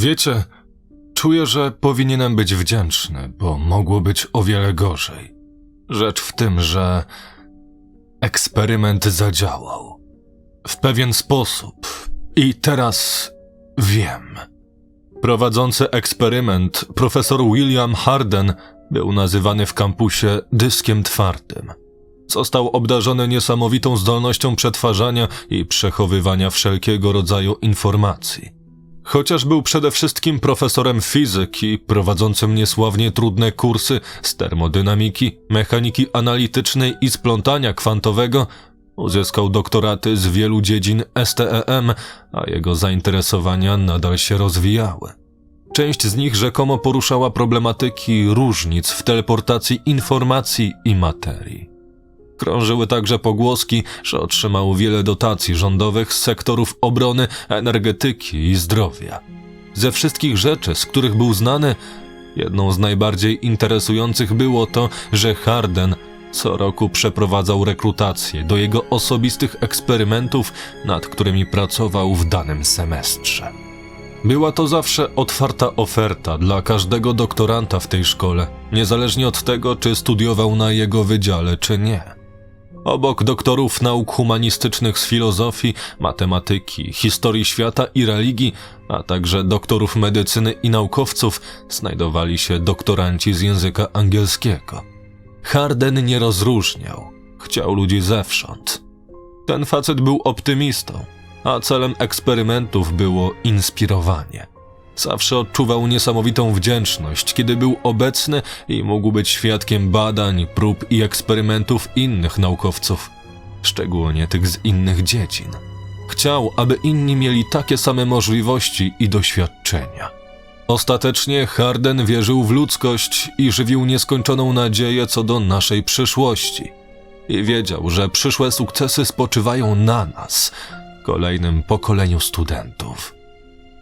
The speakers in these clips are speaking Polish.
Wiecie, czuję, że powinienem być wdzięczny, bo mogło być o wiele gorzej. Rzecz w tym, że eksperyment zadziałał. W pewien sposób. I teraz wiem. Prowadzący eksperyment, profesor William Harden, był nazywany w kampusie dyskiem twardym. Został obdarzony niesamowitą zdolnością przetwarzania i przechowywania wszelkiego rodzaju informacji. Chociaż był przede wszystkim profesorem fizyki, prowadzącym niesławnie trudne kursy z termodynamiki, mechaniki analitycznej i splątania kwantowego, uzyskał doktoraty z wielu dziedzin STEM, a jego zainteresowania nadal się rozwijały. Część z nich rzekomo poruszała problematyki różnic w teleportacji informacji i materii. Krążyły także pogłoski, że otrzymał wiele dotacji rządowych z sektorów obrony, energetyki i zdrowia. Ze wszystkich rzeczy, z których był znany, jedną z najbardziej interesujących było to, że Harden co roku przeprowadzał rekrutację do jego osobistych eksperymentów, nad którymi pracował w danym semestrze. Była to zawsze otwarta oferta dla każdego doktoranta w tej szkole, niezależnie od tego, czy studiował na jego wydziale, czy nie. Obok doktorów nauk humanistycznych z filozofii, matematyki, historii świata i religii, a także doktorów medycyny i naukowców, znajdowali się doktoranci z języka angielskiego. Harden nie rozróżniał, chciał ludzi zewsząd. Ten facet był optymistą, a celem eksperymentów było inspirowanie. Zawsze odczuwał niesamowitą wdzięczność, kiedy był obecny i mógł być świadkiem badań, prób i eksperymentów innych naukowców, szczególnie tych z innych dziedzin. Chciał, aby inni mieli takie same możliwości i doświadczenia. Ostatecznie Harden wierzył w ludzkość i żywił nieskończoną nadzieję co do naszej przyszłości. I wiedział, że przyszłe sukcesy spoczywają na nas, kolejnym pokoleniu studentów.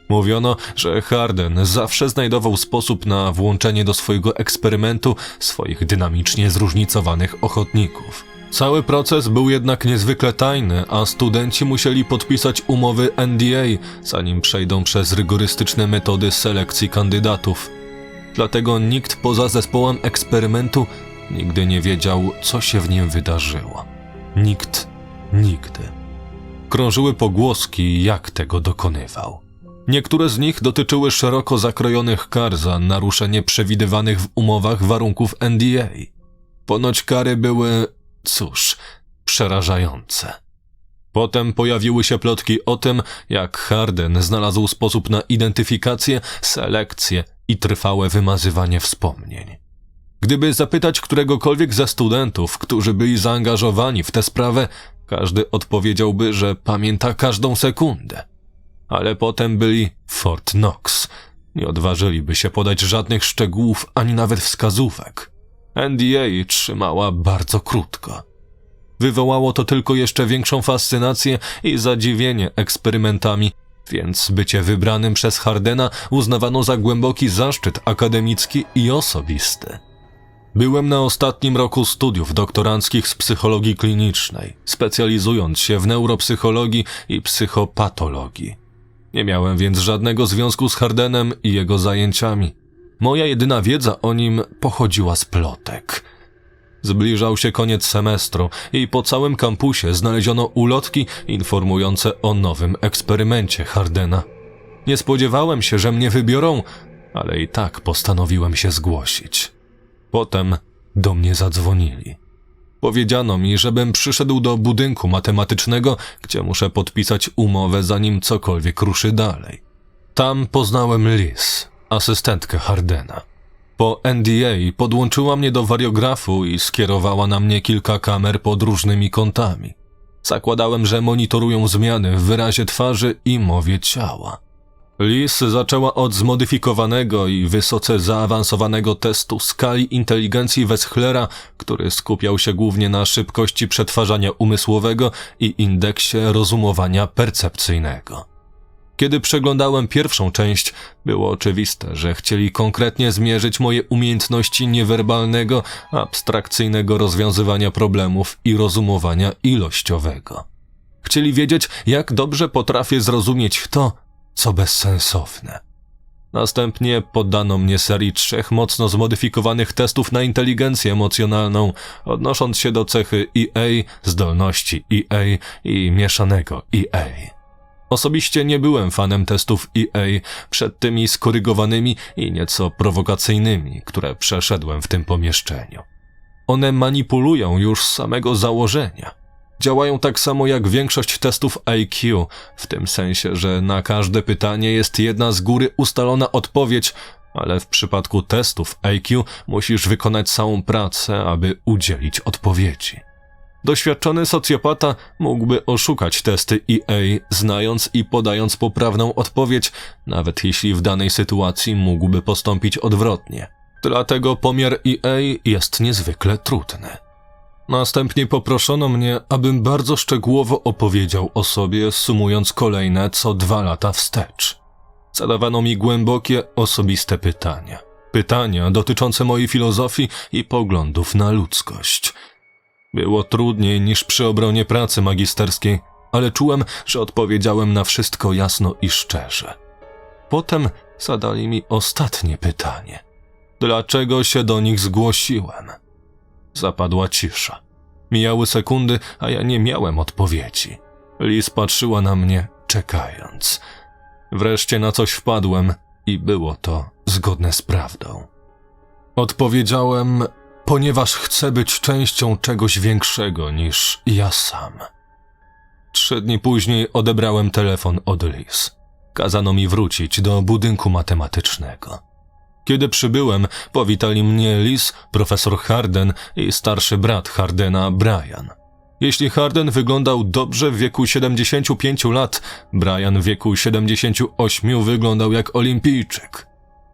Mówiono, że Harden zawsze znajdował sposób na włączenie do swojego eksperymentu swoich dynamicznie zróżnicowanych ochotników. Cały proces był jednak niezwykle tajny, a studenci musieli podpisać umowy NDA, zanim przejdą przez rygorystyczne metody selekcji kandydatów. Dlatego nikt poza zespołem eksperymentu nigdy nie wiedział, co się w nim wydarzyło. Nikt nigdy. Krążyły pogłoski, jak tego dokonywał. Niektóre z nich dotyczyły szeroko zakrojonych kar za naruszenie przewidywanych w umowach warunków NDA. Ponoć kary były, cóż, przerażające. Potem pojawiły się plotki o tym, jak Harden znalazł sposób na identyfikację, selekcję i trwałe wymazywanie wspomnień. Gdyby zapytać któregokolwiek ze studentów, którzy byli zaangażowani w tę sprawę, każdy odpowiedziałby, że pamięta każdą sekundę ale potem byli Fort Knox. Nie odważyliby się podać żadnych szczegółów ani nawet wskazówek. NDA trzymała bardzo krótko. Wywołało to tylko jeszcze większą fascynację i zadziwienie eksperymentami, więc bycie wybranym przez Hardena uznawano za głęboki zaszczyt akademicki i osobisty. Byłem na ostatnim roku studiów doktoranckich z psychologii klinicznej, specjalizując się w neuropsychologii i psychopatologii. Nie miałem więc żadnego związku z Hardenem i jego zajęciami. Moja jedyna wiedza o nim pochodziła z plotek. Zbliżał się koniec semestru i po całym kampusie znaleziono ulotki informujące o nowym eksperymencie Hardena. Nie spodziewałem się, że mnie wybiorą, ale i tak postanowiłem się zgłosić. Potem do mnie zadzwonili. Powiedziano mi, żebym przyszedł do budynku matematycznego, gdzie muszę podpisać umowę, zanim cokolwiek ruszy dalej. Tam poznałem Liz, asystentkę Hardena. Po NDA podłączyła mnie do wariografu i skierowała na mnie kilka kamer pod różnymi kątami. Zakładałem, że monitorują zmiany w wyrazie twarzy i mowie ciała. Liz zaczęła od zmodyfikowanego i wysoce zaawansowanego testu skali inteligencji Weschlera, który skupiał się głównie na szybkości przetwarzania umysłowego i indeksie rozumowania percepcyjnego. Kiedy przeglądałem pierwszą część, było oczywiste, że chcieli konkretnie zmierzyć moje umiejętności niewerbalnego, abstrakcyjnego rozwiązywania problemów i rozumowania ilościowego. Chcieli wiedzieć, jak dobrze potrafię zrozumieć to, co bezsensowne. Następnie poddano mnie serii trzech mocno zmodyfikowanych testów na inteligencję emocjonalną, odnosząc się do cechy EA, zdolności EA i mieszanego EA. Osobiście nie byłem fanem testów EA przed tymi skorygowanymi i nieco prowokacyjnymi, które przeszedłem w tym pomieszczeniu. One manipulują już z samego założenia. Działają tak samo jak większość testów IQ, w tym sensie, że na każde pytanie jest jedna z góry ustalona odpowiedź, ale w przypadku testów IQ musisz wykonać całą pracę, aby udzielić odpowiedzi. Doświadczony socjopata mógłby oszukać testy EA, znając i podając poprawną odpowiedź, nawet jeśli w danej sytuacji mógłby postąpić odwrotnie. Dlatego pomiar EA jest niezwykle trudny. Następnie poproszono mnie, abym bardzo szczegółowo opowiedział o sobie, sumując kolejne co dwa lata wstecz. Zadawano mi głębokie, osobiste pytania. Pytania dotyczące mojej filozofii i poglądów na ludzkość. Było trudniej niż przy obronie pracy magisterskiej, ale czułem, że odpowiedziałem na wszystko jasno i szczerze. Potem zadali mi ostatnie pytanie. Dlaczego się do nich zgłosiłem? Zapadła cisza. Mijały sekundy, a ja nie miałem odpowiedzi. Lis patrzyła na mnie, czekając. Wreszcie na coś wpadłem i było to zgodne z prawdą. Odpowiedziałem, ponieważ chcę być częścią czegoś większego niż ja sam. Trzy dni później odebrałem telefon od Liz. Kazano mi wrócić do budynku matematycznego. Kiedy przybyłem, powitali mnie Liz, profesor Harden i starszy brat Hardena, Brian. Jeśli Harden wyglądał dobrze w wieku 75 lat, Brian w wieku 78 wyglądał jak olimpijczyk.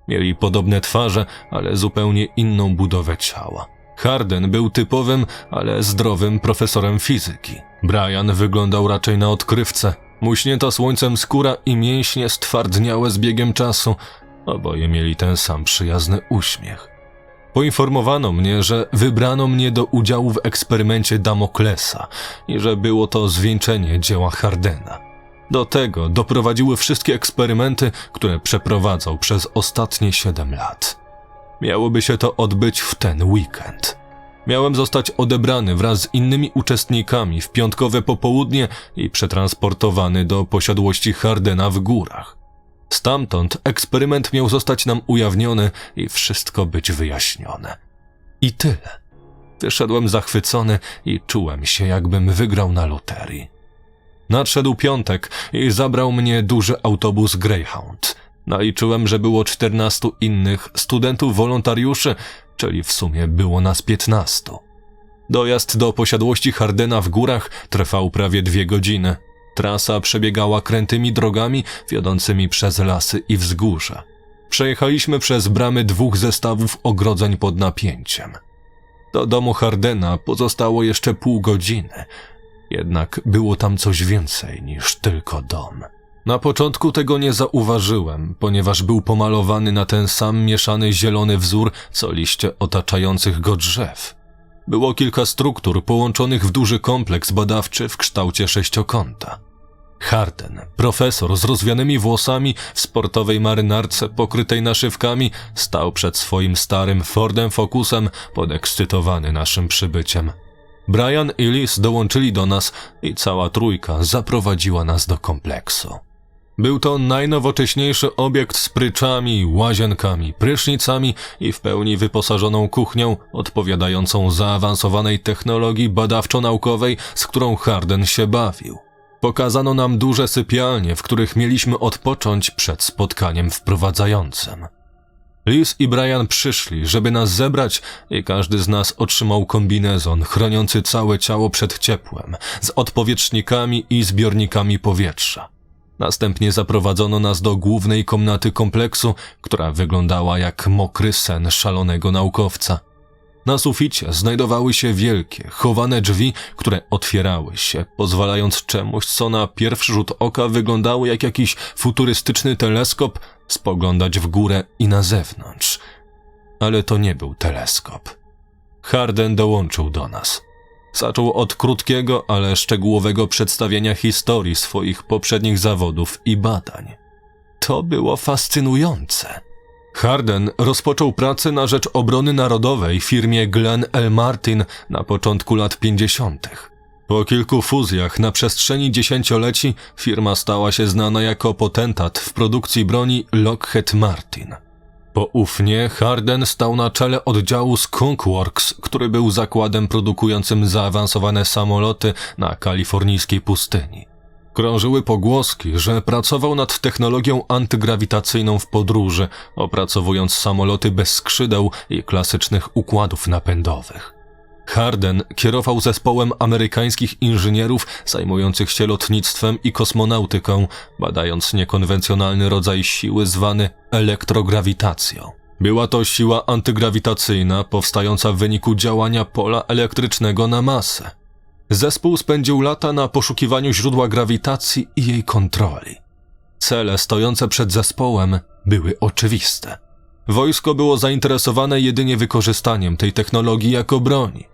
Mieli podobne twarze, ale zupełnie inną budowę ciała. Harden był typowym, ale zdrowym profesorem fizyki. Brian wyglądał raczej na odkrywcę. Muśnięta słońcem skóra i mięśnie stwardniałe z biegiem czasu. Oboje mieli ten sam przyjazny uśmiech. Poinformowano mnie, że wybrano mnie do udziału w eksperymencie Damoklesa i że było to zwieńczenie dzieła Hardena. Do tego doprowadziły wszystkie eksperymenty, które przeprowadzał przez ostatnie 7 lat. Miałoby się to odbyć w ten weekend. Miałem zostać odebrany wraz z innymi uczestnikami w piątkowe popołudnie i przetransportowany do posiadłości Hardena w górach. Stamtąd eksperyment miał zostać nam ujawniony i wszystko być wyjaśnione. I tyle. Wyszedłem zachwycony i czułem się, jakbym wygrał na loterii. Nadszedł piątek i zabrał mnie duży autobus Greyhound. Naliczyłem, że było czternastu innych studentów wolontariuszy, czyli w sumie było nas piętnastu. Dojazd do posiadłości Hardena w górach trwał prawie dwie godziny. Trasa przebiegała krętymi drogami wiodącymi przez lasy i wzgórza. Przejechaliśmy przez bramy dwóch zestawów ogrodzeń pod napięciem. Do domu Hardena pozostało jeszcze pół godziny, jednak było tam coś więcej niż tylko dom. Na początku tego nie zauważyłem, ponieważ był pomalowany na ten sam mieszany zielony wzór, co liście otaczających go drzew. Było kilka struktur połączonych w duży kompleks badawczy w kształcie sześciokąta. Harden, profesor z rozwianymi włosami w sportowej marynarce pokrytej naszywkami, stał przed swoim starym Fordem Focusem podekscytowany naszym przybyciem. Brian i Liz dołączyli do nas i cała trójka zaprowadziła nas do kompleksu. Był to najnowocześniejszy obiekt z pryczami, łazienkami, prysznicami i w pełni wyposażoną kuchnią odpowiadającą zaawansowanej technologii badawczo-naukowej, z którą Harden się bawił. Pokazano nam duże sypialnie, w których mieliśmy odpocząć przed spotkaniem wprowadzającym. Liz i Brian przyszli, żeby nas zebrać i każdy z nas otrzymał kombinezon chroniący całe ciało przed ciepłem, z odpowietrznikami i zbiornikami powietrza. Następnie zaprowadzono nas do głównej komnaty kompleksu, która wyglądała jak mokry sen szalonego naukowca. Na suficie znajdowały się wielkie, chowane drzwi, które otwierały się, pozwalając czemuś, co na pierwszy rzut oka wyglądało jak jakiś futurystyczny teleskop, spoglądać w górę i na zewnątrz. Ale to nie był teleskop. Harden dołączył do nas. Zaczął od krótkiego, ale szczegółowego przedstawienia historii swoich poprzednich zawodów i badań. to było fascynujące. Harden rozpoczął pracę na rzecz obrony narodowej w firmie Glenn L. Martin na początku lat 50. Po kilku fuzjach na przestrzeni dziesięcioleci firma stała się znana jako potentat w produkcji broni Lockheed Martin. Poufnie Harden stał na czele oddziału Skunk Works, który był zakładem produkującym zaawansowane samoloty na kalifornijskiej pustyni. Krążyły pogłoski, że pracował nad technologią antygrawitacyjną w podróży, opracowując samoloty bez skrzydeł i klasycznych układów napędowych. Harden kierował zespołem amerykańskich inżynierów zajmujących się lotnictwem i kosmonautyką, badając niekonwencjonalny rodzaj siły zwany elektrograwitacją. Była to siła antygrawitacyjna powstająca w wyniku działania pola elektrycznego na masę. Zespół spędził lata na poszukiwaniu źródła grawitacji i jej kontroli. Cele stojące przed zespołem były oczywiste. Wojsko było zainteresowane jedynie wykorzystaniem tej technologii jako broni.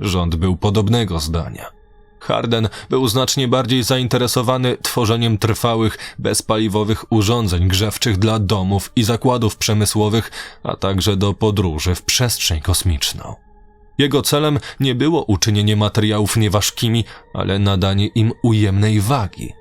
Rząd był podobnego zdania. Harden był znacznie bardziej zainteresowany tworzeniem trwałych, bezpaliwowych urządzeń grzewczych dla domów i zakładów przemysłowych, a także do podróży w przestrzeń kosmiczną. Jego celem nie było uczynienie materiałów nieważkimi, ale nadanie im ujemnej wagi.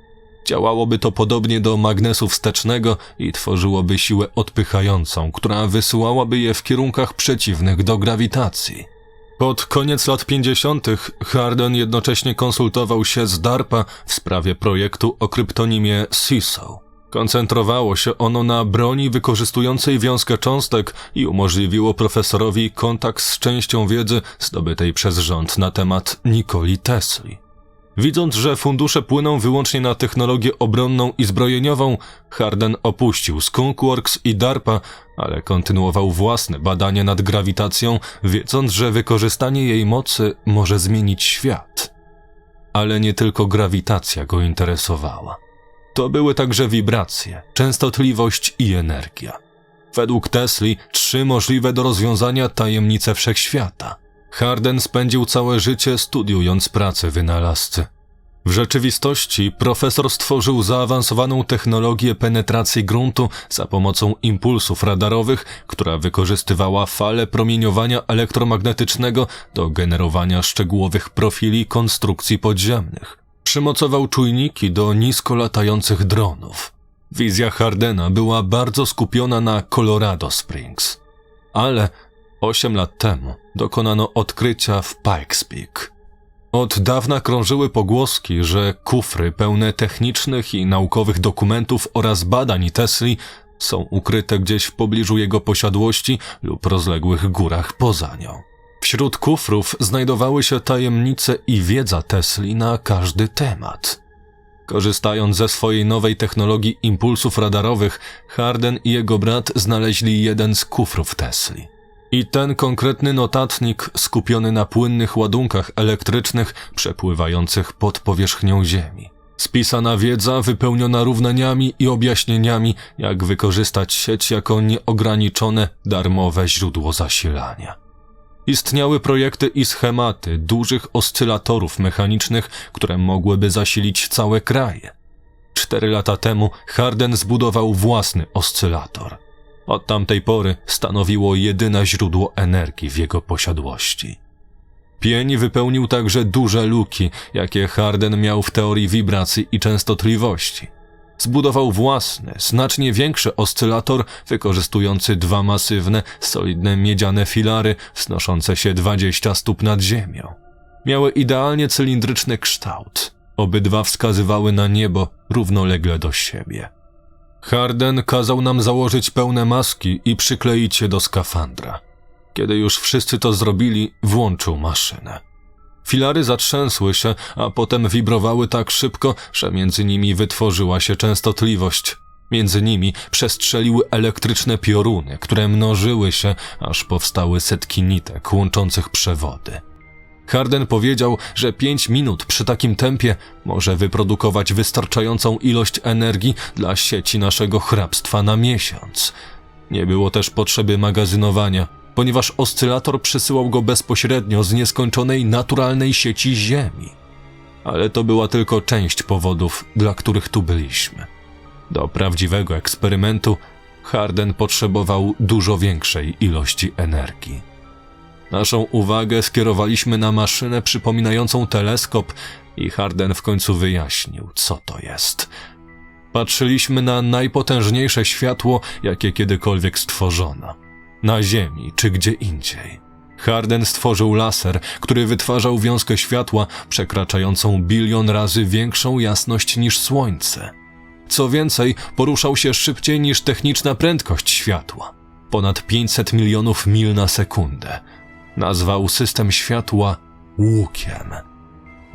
Działałoby to podobnie do magnesu wstecznego i tworzyłoby siłę odpychającą, która wysyłałaby je w kierunkach przeciwnych do grawitacji. Pod koniec lat 50. Harden jednocześnie konsultował się z DARPA w sprawie projektu o kryptonimie CISO. Koncentrowało się ono na broni wykorzystującej wiązkę cząstek i umożliwiło profesorowi kontakt z częścią wiedzy zdobytej przez rząd na temat Nikoli Tesli. Widząc, że fundusze płyną wyłącznie na technologię obronną i zbrojeniową, Harden opuścił Skunkworks i DARPA, ale kontynuował własne badania nad grawitacją, wiedząc, że wykorzystanie jej mocy może zmienić świat. Ale nie tylko grawitacja go interesowała. To były także wibracje, częstotliwość i energia. Według Tesli trzy możliwe do rozwiązania tajemnice wszechświata. Harden spędził całe życie studiując pracę wynalazcy. W rzeczywistości profesor stworzył zaawansowaną technologię penetracji gruntu za pomocą impulsów radarowych, która wykorzystywała fale promieniowania elektromagnetycznego do generowania szczegółowych profili konstrukcji podziemnych. Przymocował czujniki do nisko latających dronów. Wizja Hardena była bardzo skupiona na Colorado Springs. Ale osiem lat temu dokonano odkrycia w Pikes Peak. Od dawna krążyły pogłoski, że kufry pełne technicznych i naukowych dokumentów oraz badań Tesli są ukryte gdzieś w pobliżu jego posiadłości lub rozległych górach poza nią. Wśród kufrów znajdowały się tajemnice i wiedza Tesli na każdy temat. Korzystając ze swojej nowej technologii impulsów radarowych, Harden i jego brat znaleźli jeden z kufrów Tesli. I ten konkretny notatnik skupiony na płynnych ładunkach elektrycznych przepływających pod powierzchnią Ziemi. Spisana wiedza wypełniona równaniami i objaśnieniami, jak wykorzystać sieć jako nieograniczone, darmowe źródło zasilania. Istniały projekty i schematy dużych oscylatorów mechanicznych, które mogłyby zasilić całe kraje. Cztery lata temu Harden zbudował własny oscylator. Od tamtej pory stanowiło jedyne źródło energii w jego posiadłości. Pień wypełnił także duże luki, jakie Harden miał w teorii wibracji i częstotliwości. Zbudował własny, znacznie większy oscylator, wykorzystujący dwa masywne, solidne miedziane filary wznoszące się 20 stóp nad ziemią. Miały idealnie cylindryczny kształt. Obydwa wskazywały na niebo równolegle do siebie. Harden kazał nam założyć pełne maski i przykleić je do skafandra. Kiedy już wszyscy to zrobili, włączył maszynę. Filary zatrzęsły się, a potem wibrowały tak szybko, że między nimi wytworzyła się częstotliwość. Między nimi przestrzeliły elektryczne pioruny, które mnożyły się, aż powstały setki nitek łączących przewody. Harden powiedział, że pięć minut przy takim tempie może wyprodukować wystarczającą ilość energii dla sieci naszego hrabstwa na miesiąc. Nie było też potrzeby magazynowania, ponieważ oscylator przesyłał go bezpośrednio z nieskończonej naturalnej sieci Ziemi. Ale to była tylko część powodów, dla których tu byliśmy. Do prawdziwego eksperymentu Harden potrzebował dużo większej ilości energii. Naszą uwagę skierowaliśmy na maszynę przypominającą teleskop i Harden w końcu wyjaśnił, co to jest. Patrzyliśmy na najpotężniejsze światło, jakie kiedykolwiek stworzono. Na Ziemi czy gdzie indziej. Harden stworzył laser, który wytwarzał wiązkę światła przekraczającą bilion razy większą jasność niż Słońce. Co więcej, poruszał się szybciej niż techniczna prędkość światła ponad 500 milionów mil na sekundę. Nazwał system światła łukiem.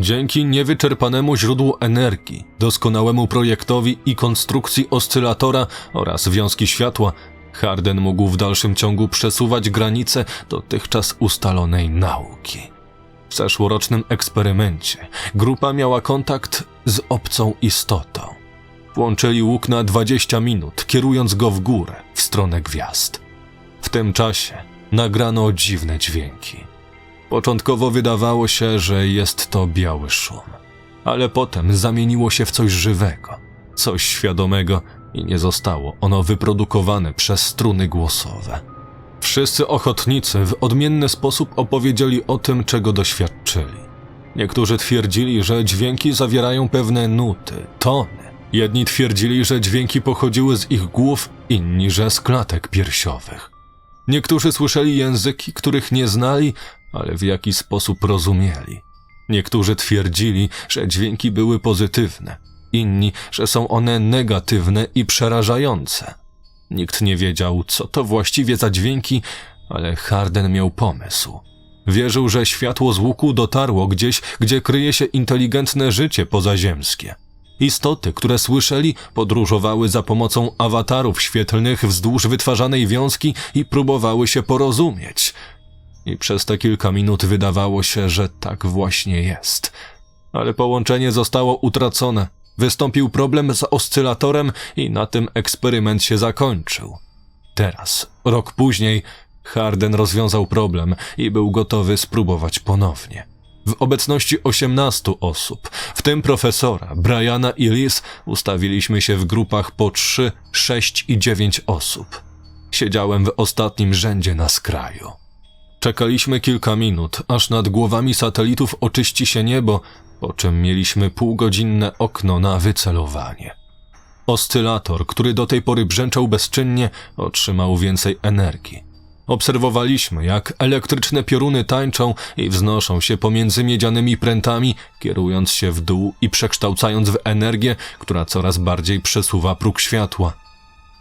Dzięki niewyczerpanemu źródłu energii, doskonałemu projektowi i konstrukcji oscylatora oraz wiązki światła, Harden mógł w dalszym ciągu przesuwać granice dotychczas ustalonej nauki. W zeszłorocznym eksperymencie grupa miała kontakt z obcą istotą. Włączyli łuk na 20 minut, kierując go w górę, w stronę gwiazd. W tym czasie nagrano dziwne dźwięki. Początkowo wydawało się, że jest to biały szum, ale potem zamieniło się w coś żywego, coś świadomego i nie zostało ono wyprodukowane przez struny głosowe. Wszyscy ochotnicy w odmienny sposób opowiedzieli o tym, czego doświadczyli. Niektórzy twierdzili, że dźwięki zawierają pewne nuty, tony. Jedni twierdzili, że dźwięki pochodziły z ich głów, inni, że z klatek piersiowych. Niektórzy słyszeli języki, których nie znali, ale w jakiś sposób rozumieli. Niektórzy twierdzili, że dźwięki były pozytywne, inni, że są one negatywne i przerażające. Nikt nie wiedział, co to właściwie za dźwięki, ale Harden miał pomysł. Wierzył, że światło z łuku dotarło gdzieś, gdzie kryje się inteligentne życie pozaziemskie. Istoty, które słyszeli, podróżowały za pomocą awatarów świetlnych wzdłuż wytwarzanej wiązki i próbowały się porozumieć. I przez te kilka minut wydawało się, że tak właśnie jest. Ale połączenie zostało utracone. Wystąpił problem z oscylatorem i na tym eksperyment się zakończył. Teraz, rok później, Harden rozwiązał problem i był gotowy spróbować ponownie. W obecności 18 osób, w tym profesora, Briana i Liz, ustawiliśmy się w grupach po 3, 6 i 9 osób. Siedziałem w ostatnim rzędzie na skraju. Czekaliśmy kilka minut, aż nad głowami satelitów oczyści się niebo, po czym mieliśmy półgodzinne okno na wycelowanie. Oscylator, który do tej pory brzęczał bezczynnie, otrzymał więcej energii. Obserwowaliśmy, jak elektryczne pioruny tańczą i wznoszą się pomiędzy miedzianymi prętami, kierując się w dół i przekształcając w energię, która coraz bardziej przesuwa próg światła.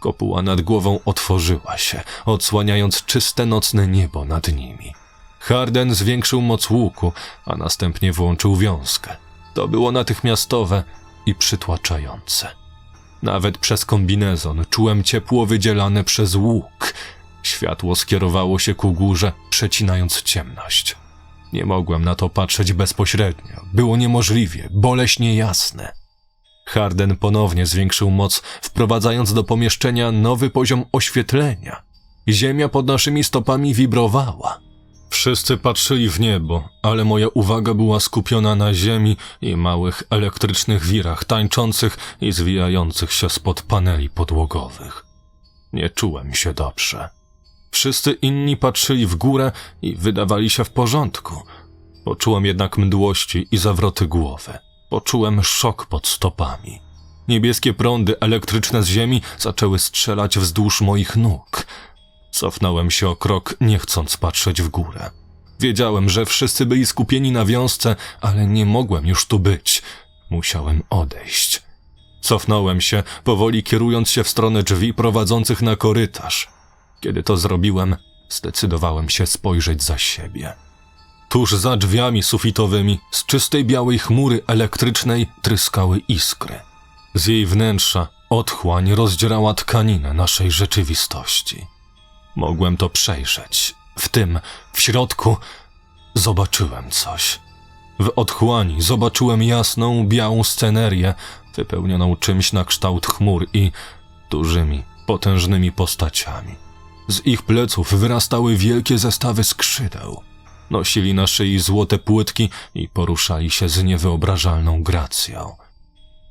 Kopuła nad głową otworzyła się, odsłaniając czyste nocne niebo nad nimi. Harden zwiększył moc łuku, a następnie włączył wiązkę. To było natychmiastowe i przytłaczające. Nawet przez kombinezon czułem ciepło wydzielane przez łuk. Światło skierowało się ku górze, przecinając ciemność. Nie mogłem na to patrzeć bezpośrednio. Było niemożliwie, boleśnie jasne. Harden ponownie zwiększył moc, wprowadzając do pomieszczenia nowy poziom oświetlenia. Ziemia pod naszymi stopami wibrowała. Wszyscy patrzyli w niebo, ale moja uwaga była skupiona na ziemi i małych elektrycznych wirach tańczących i zwijających się spod paneli podłogowych. Nie czułem się dobrze. Wszyscy inni patrzyli w górę i wydawali się w porządku. Poczułem jednak mdłości i zawroty głowy. Poczułem szok pod stopami. Niebieskie prądy elektryczne z ziemi zaczęły strzelać wzdłuż moich nóg. Cofnąłem się o krok, nie chcąc patrzeć w górę. Wiedziałem, że wszyscy byli skupieni na wiązce, ale nie mogłem już tu być. Musiałem odejść. Cofnąłem się, powoli kierując się w stronę drzwi prowadzących na korytarz. Kiedy to zrobiłem, zdecydowałem się spojrzeć za siebie. Tuż za drzwiami sufitowymi, z czystej białej chmury elektrycznej tryskały iskry. Z jej wnętrza otchłań rozdzierała tkaninę naszej rzeczywistości. Mogłem to przejrzeć. W tym, w środku, zobaczyłem coś. W otchłani zobaczyłem jasną, białą scenerię, wypełnioną czymś na kształt chmur i dużymi, potężnymi postaciami. Z ich pleców wyrastały wielkie zestawy skrzydeł. Nosili na szyi złote płytki i poruszali się z niewyobrażalną gracją.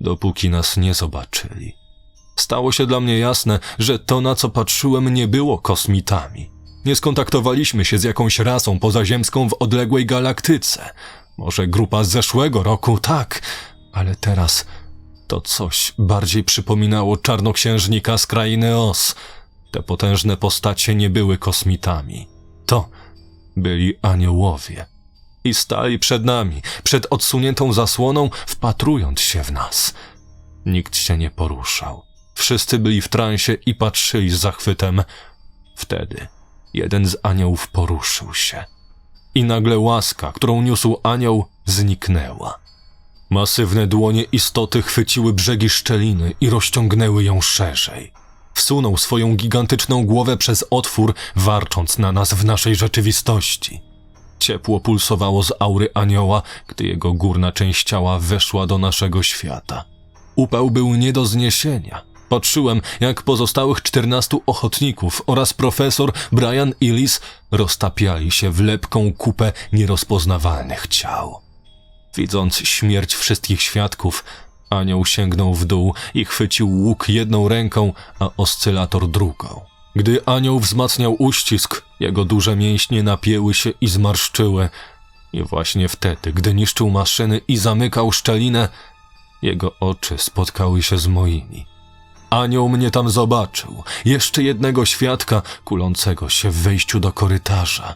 Dopóki nas nie zobaczyli. Stało się dla mnie jasne, że to, na co patrzyłem, nie było kosmitami. Nie skontaktowaliśmy się z jakąś rasą pozaziemską w odległej galaktyce. Może grupa z zeszłego roku, tak, ale teraz to coś bardziej przypominało czarnoksiężnika z krainy Os. Te potężne postacie nie były kosmitami. To byli aniołowie. I stali przed nami, przed odsuniętą zasłoną, wpatrując się w nas. Nikt się nie poruszał. Wszyscy byli w transie i patrzyli z zachwytem. Wtedy jeden z aniołów poruszył się. I nagle łaska, którą niósł anioł, zniknęła. Masywne dłonie istoty chwyciły brzegi szczeliny i rozciągnęły ją szerzej. Wsunął swoją gigantyczną głowę przez otwór, warcząc na nas w naszej rzeczywistości. Ciepło pulsowało z aury anioła, gdy jego górna część ciała weszła do naszego świata. Upał był nie do zniesienia. Patrzyłem, jak pozostałych czternastu ochotników oraz profesor Brian Illis roztapiali się w lepką kupę nierozpoznawalnych ciał. Widząc śmierć wszystkich świadków, anioł sięgnął w dół i chwycił łuk jedną ręką, a oscylator drugą. Gdy anioł wzmacniał uścisk, jego duże mięśnie napięły się i zmarszczyły. I właśnie wtedy, gdy niszczył maszyny i zamykał szczelinę, jego oczy spotkały się z moimi. Anioł mnie tam zobaczył, jeszcze jednego świadka kulącego się w wejściu do korytarza.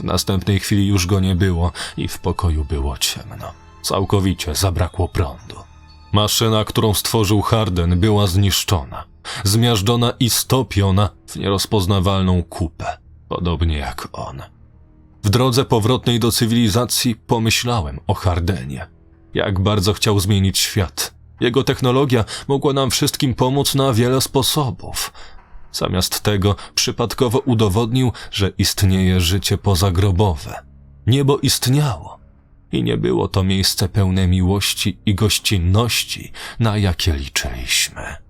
W następnej chwili już go nie było i w pokoju było ciemno. Całkowicie zabrakło prądu. Maszyna, którą stworzył Harden, była zniszczona, zmiażdżona i stopiona w nierozpoznawalną kupę, podobnie jak on. W drodze powrotnej do cywilizacji pomyślałem o Hardenie. Jak bardzo chciał zmienić świat. Jego technologia mogła nam wszystkim pomóc na wiele sposobów. Zamiast tego przypadkowo udowodnił, że istnieje życie pozagrobowe. Niebo istniało i nie było to miejsce pełne miłości i gościnności, na jakie liczyliśmy.